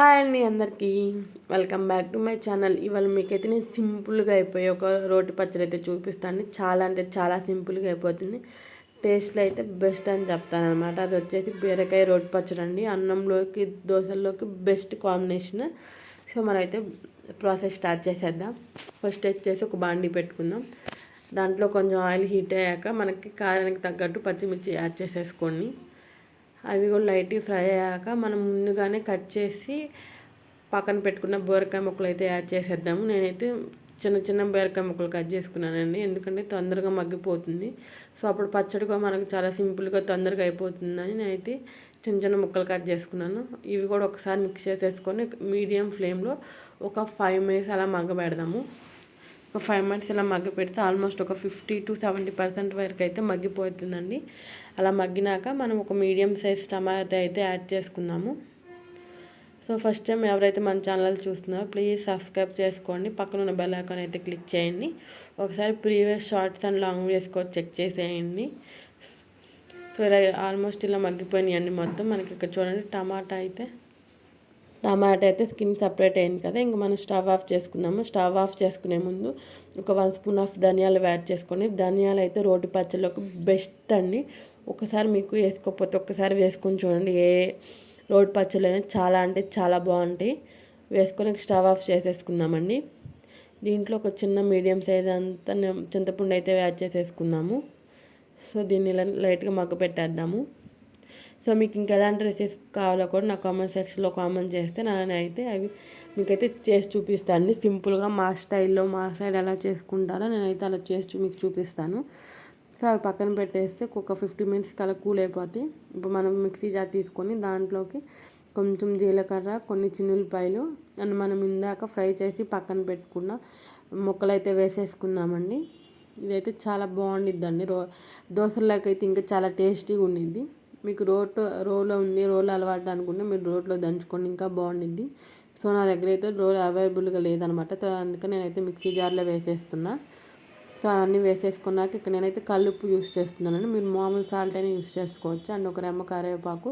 Hi అండి అందరికీ. Welcome back to my channel. ఇవాళ మీకైతే నేను సింపుల్గా అయిపోయి ఒక రోటి పచ్చడి అయితే చూపిస్తాను చాలా అంటే చాలా సింపుల్గా అయిపోతుంది. టేస్ట్లో అయితే బెస్ట్ అని చెప్తాను అనమాట అది వచ్చేసి బీరకాయ రోటి పచ్చడి అండి. అన్నంలోకి దోశల్లోకి బెస్ట్ కాంబినేషన్. సో మనమైతే ప్రాసెస్ స్టార్ట్ చేసేద్దాం. ఫస్ట్ వచ్చేసి ఒక బాండీ పెట్టుకుందాం. దాంట్లో కొంచెం ఆయిల్ హీట్ అయ్యాక మనకి కారానికి తగ్గట్టు పచ్చిమిర్చి యాడ్ చేసేసుకోండి. అవి కూడా లైట్గా ఫ్రై అయ్యాక మనం ముందుగానే కట్ చేసి పక్కన పెట్టుకున్న బోరకాయ ముక్కలు అయితే యాడ్ చేసేద్దాము. నేనైతే చిన్న చిన్న బీరకాయ ముక్కలు కట్ చేసుకున్నానండి. ఎందుకంటే తొందరగా మగ్గిపోతుంది. సో అప్పుడు పచ్చడిగా మనకు చాలా సింపుల్గా తొందరగా అయిపోతుందని నేనైతే చిన్న చిన్న ముక్కలు కట్ చేసుకున్నాను. ఇవి కూడా ఒకసారి మిక్స్ చేసేసుకొని మీడియం ఫ్లేమ్లో ఒక ఫైవ్ మినిట్స్ అలా మగ్గబెడదాము. ఒక ఫైవ్ మినిట్స్ ఇలా మగ్గి పెడితే ఆల్మోస్ట్ ఒక ఫిఫ్టీ టు సెవెంటీ పర్సెంట్ వరకు అయితే మగ్గిపోతుందండి. అలా మగ్గినాక మనం ఒక మీడియం సైజ్ టమాటా అయితే యాడ్ చేసుకుందాము. సో ఫస్ట్ టైం ఎవరైతే మన ఛానల్ చూస్తున్నారో ప్లీజ్ సబ్స్క్రైబ్ చేసుకోండి. పక్కన ఉన్న బెల్ ఐకాన్ అయితే క్లిక్ చేయండి. ఒకసారి previous shorts and long videos కూడా చెక్ చేసేయండి. సో ఇలా ఆల్మోస్ట్ ఇలా మగ్గిపోయినాయండి మొత్తం. మనకి ఇక్కడ చూడండి టమాటా అయితే. టమాటా అయితే స్కిన్ సపరేట్ అయింది కదా ఇంక మనం స్టవ్ ఆఫ్ చేసుకుందాము. స్టవ్ ఆఫ్ చేసుకునే ముందు ఒక వన్ స్పూన్ ఆఫ్ ధనియాలు యాడ్ చేసుకొని ధనియాలు అయితే రోటి పచ్చళ్ళకు బెస్ట్ అండి. ఒకసారి మీకు వేసుకోకపోతే ఒక్కసారి వేసుకొని చూడండి. ఏ రోటి పచ్చళ్ళు అనేది చాలా అంటే చాలా బాగుంటాయి. వేసుకొని స్టవ్ ఆఫ్ చేసేసుకుందామండి. దీంట్లో ఒక చిన్న మీడియం సైజ్ అంతా చింతపండు అయితే యాడ్ చేసేసుకుందాము. సో దీన్ని లైట్గా మగ్గ పెట్టేద్దాము సో మీకు ఇంకా ఎలాంటి రెసిపీస్ కావాలో కూడా నా కామెంట్ సెక్షన్లో కామెంట్ చేస్తే నేనైతే అవి మీకైతే చేసి చూపిస్తాను. సింపుల్గా మా స్టైల్లో మా సైడ్ ఎలా చేసుకుంటారో నేనైతే అలా చేసి మీకు చూపిస్తాను. సో అవి పక్కన పెట్టేస్తే ఒక ఫిఫ్టీ మినిట్స్కి అలా కూల్ అయిపోతాయి. ఇప్పుడు మనం మిక్సీ జార్ తీసుకొని దాంట్లోకి కొంచెం జీలకర్ర కొన్ని చిన్నులపాయలు అండ్ మనం ఇందాక ఫ్రై చేసి పక్కన పెట్టుకున్న ముక్కలు అయితే వేసేసుకుందామండి. ఇదైతే చాలా బాగుండిద్దండి రో దోశలకైతే అయితే ఇంకా చాలా టేస్టీగా ఉండిద్ది మీకు రోట్ రోలో ఉంది రోల్ అలవాటు అనుకుంటే మీరు రోట్లో దంచుకోండి ఇంకా బాగుండిద్ది. సో నా దగ్గర అయితే రోల్ అవైలబుల్గా లేదనమాట. సో అందుకని నేనైతే మిక్సీ జార్లో వేసేస్తున్నా. సో అవన్నీ వేసేసుకున్నాక ఇక్కడ నేనైతే కల్లుప్పు యూస్ చేస్తున్నాను మీరు మామూలు సాల్ట్ అయినా యూస్ చేసుకోవచ్చు. అండ్ ఒక రెమ్మ కరివేపాకు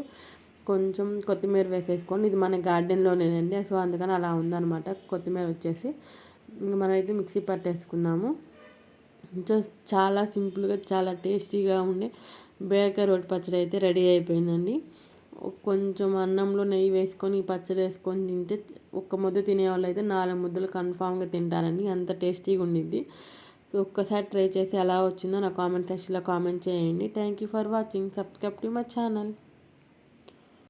కొంచెం కొత్తిమీర వేసేసుకోండి. ఇది మన గార్డెన్లోనేనండి. సో అందుకని అలా ఉందనమాట. కొత్తిమీర వచ్చేసి ఇంకా మనమైతే మిక్సీ పట్టేసుకుందాము. చాలా సింపుల్గా చాలా టేస్టీగా ఉండే బీరకాయ రోటి పచ్చడి అయితే రెడీ అయిపోయిందండి. కొంచెం అన్నంలో నెయ్యి వేసుకొని పచ్చడి వేసుకొని తింటే ఒక్క ముద్ద తినేవాళ్ళు అయితే నాలుగు ముద్దలు కన్ఫామ్గా తింటారండి. అంత టేస్టీగా ఉండిద్ది. ఒక్కసారి ట్రై చేసి ఎలా వచ్చిందో నా కామెంట్ సెక్షన్లో కామెంట్ చేయండి. Thank you for watching. Subscribe to my channel.